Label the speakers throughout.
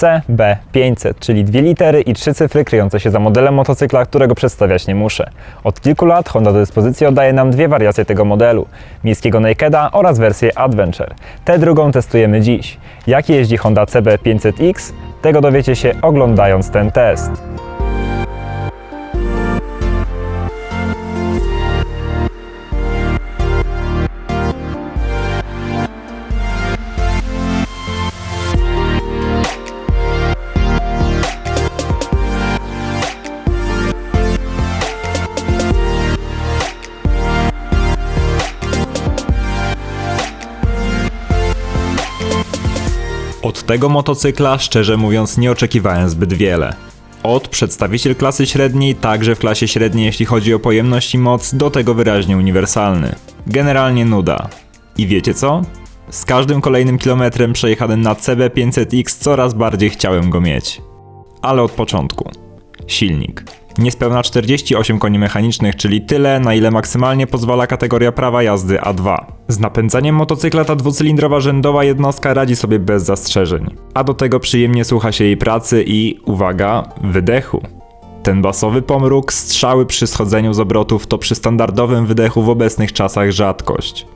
Speaker 1: CB500, czyli dwie litery i trzy cyfry kryjące się za modelem motocykla, którego przedstawiać nie muszę. Od kilku lat Honda do dyspozycji oddaje nam dwie wariacje tego modelu, miejskiego Nakeda oraz wersję Adventure. Tę drugą testujemy dziś. Jak jeździ Honda CB500X? Tego dowiecie się oglądając ten test. Od tego motocykla, szczerze mówiąc, nie oczekiwałem zbyt wiele. Od przedstawiciel klasy średniej, także w klasie średniej jeśli chodzi o pojemność i moc, do tego wyraźnie uniwersalny. Generalnie nuda. I wiecie co? Z każdym kolejnym kilometrem przejechanym na CB500X coraz bardziej chciałem go mieć. Ale od początku. Silnik. Niespełna 48 koni mechanicznych, czyli tyle, na ile maksymalnie pozwala kategoria prawa jazdy A2. Z napędzaniem motocykla ta dwucylindrowa rzędowa jednostka radzi sobie bez zastrzeżeń. A do tego przyjemnie słucha się jej pracy i, uwaga, wydechu. Ten basowy pomruk, strzały przy schodzeniu z obrotów to przy standardowym wydechu w obecnych czasach rzadkość.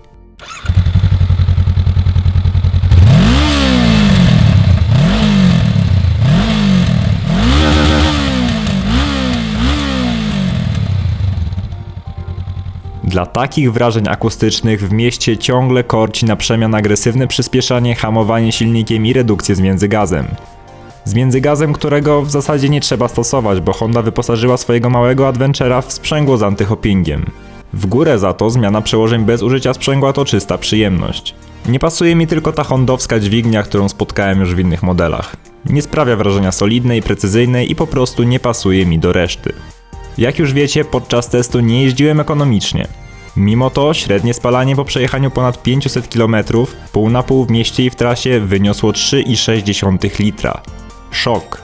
Speaker 1: Takich wrażeń akustycznych w mieście ciągle korci na przemian agresywne przyspieszanie, hamowanie silnikiem i redukcję zmiędzy gazem. Zmiędzy gazem, którego w zasadzie nie trzeba stosować, bo Honda wyposażyła swojego małego Adventure'a w sprzęgło z antyhoppingiem. W górę za to zmiana przełożeń bez użycia sprzęgła to czysta przyjemność. Nie pasuje mi tylko ta hondowska dźwignia, którą spotkałem już w innych modelach. Nie sprawia wrażenia solidnej, precyzyjnej i po prostu nie pasuje mi do reszty. Jak już wiecie, podczas testu nie jeździłem ekonomicznie. Mimo to średnie spalanie po przejechaniu ponad 500 km pół na pół w mieście i w trasie wyniosło 3,6 litra. Szok.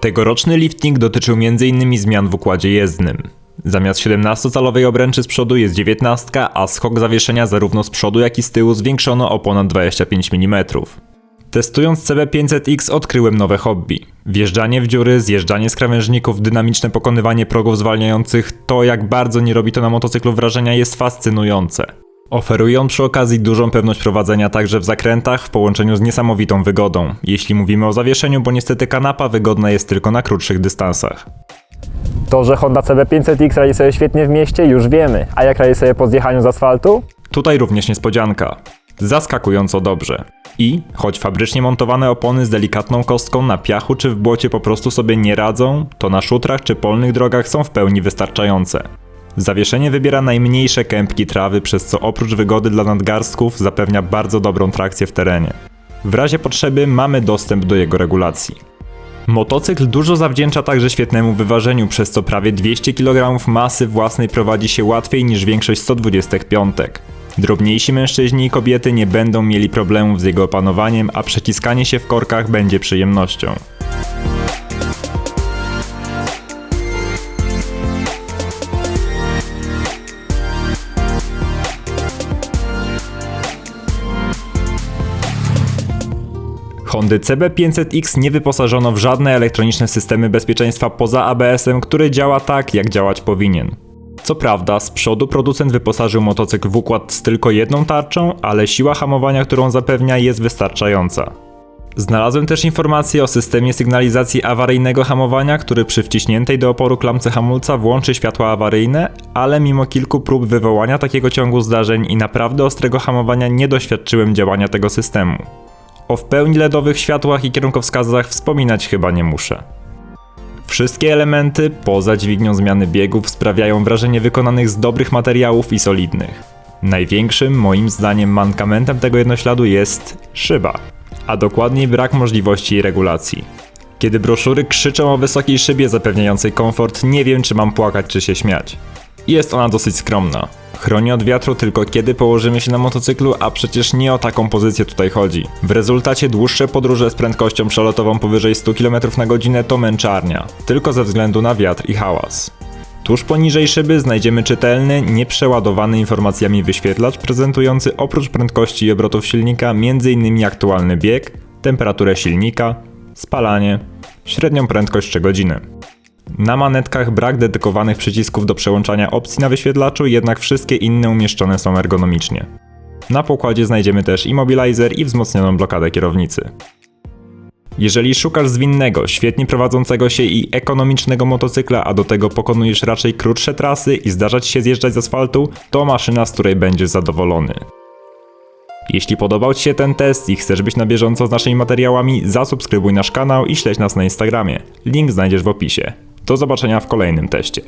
Speaker 1: Tegoroczny lifting dotyczył m.in. zmian w układzie jezdnym. Zamiast 17-calowej obręczy z przodu jest 19, a skok zawieszenia zarówno z przodu jak i z tyłu zwiększono o ponad 25 mm. Testując CB500X odkryłem nowe hobby. Wjeżdżanie w dziury, zjeżdżanie z krawężników, dynamiczne pokonywanie progów zwalniających, to jak bardzo nie robi to na motocyklu wrażenia jest fascynujące. Oferuje on przy okazji dużą pewność prowadzenia także w zakrętach w połączeniu z niesamowitą wygodą, jeśli mówimy o zawieszeniu, bo niestety kanapa wygodna jest tylko na krótszych dystansach. To, że Honda CB500X radzi sobie świetnie w mieście, już wiemy. A jak radzi sobie po zjechaniu z asfaltu? Tutaj również niespodzianka. Zaskakująco dobrze. I, choć fabrycznie montowane opony z delikatną kostką na piachu czy w błocie po prostu sobie nie radzą, to na szutrach czy polnych drogach są w pełni wystarczające. Zawieszenie wybiera najmniejsze kępki trawy, przez co oprócz wygody dla nadgarstków zapewnia bardzo dobrą trakcję w terenie. W razie potrzeby mamy dostęp do jego regulacji. Motocykl dużo zawdzięcza także świetnemu wyważeniu, przez co prawie 200 kg masy własnej prowadzi się łatwiej niż większość 125. Drobniejsi mężczyźni i kobiety nie będą mieli problemów z jego opanowaniem, a przeciskanie się w korkach będzie przyjemnością. Hondy CB500X nie wyposażono w żadne elektroniczne systemy bezpieczeństwa poza ABS-em, który działa tak, jak działać powinien. Co prawda, z przodu producent wyposażył motocykl w układ z tylko jedną tarczą, ale siła hamowania, którą zapewnia, jest wystarczająca. Znalazłem też informację o systemie sygnalizacji awaryjnego hamowania, który przy wciśniętej do oporu klamce hamulca włączy światła awaryjne, ale mimo kilku prób wywołania takiego ciągu zdarzeń i naprawdę ostrego hamowania nie doświadczyłem działania tego systemu. O w pełni LEDowych światłach i kierunkowskazach wspominać chyba nie muszę. Wszystkie elementy, poza dźwignią zmiany biegów, sprawiają wrażenie wykonanych z dobrych materiałów i solidnych. Największym, moim zdaniem, mankamentem tego jednośladu jest szyba, a dokładniej brak możliwości jej regulacji. Kiedy broszury krzyczą o wysokiej szybie zapewniającej komfort, nie wiem czy mam płakać czy się śmiać. Jest ona dosyć skromna. Chroni od wiatru tylko kiedy położymy się na motocyklu, a przecież nie o taką pozycję tutaj chodzi. W rezultacie dłuższe podróże z prędkością przelotową powyżej 100 km na godzinę to męczarnia, tylko ze względu na wiatr i hałas. Tuż poniżej szyby znajdziemy czytelny, nieprzeładowany informacjami wyświetlacz prezentujący oprócz prędkości i obrotów silnika m.in. aktualny bieg, temperaturę silnika, spalanie, średnią prędkość czy godzinę. Na manetkach brak dedykowanych przycisków do przełączania opcji na wyświetlaczu, jednak wszystkie inne umieszczone są ergonomicznie. Na pokładzie znajdziemy też immobilizer i wzmocnioną blokadę kierownicy. Jeżeli szukasz zwinnego, świetnie prowadzącego się i ekonomicznego motocykla, a do tego pokonujesz raczej krótsze trasy i zdarza ci się zjeżdżać z asfaltu, to maszyna, z której będziesz zadowolony. Jeśli podobał Ci się ten test i chcesz być na bieżąco z naszymi materiałami, zasubskrybuj nasz kanał i śledź nas na Instagramie. Link znajdziesz w opisie. Do zobaczenia w kolejnym teście.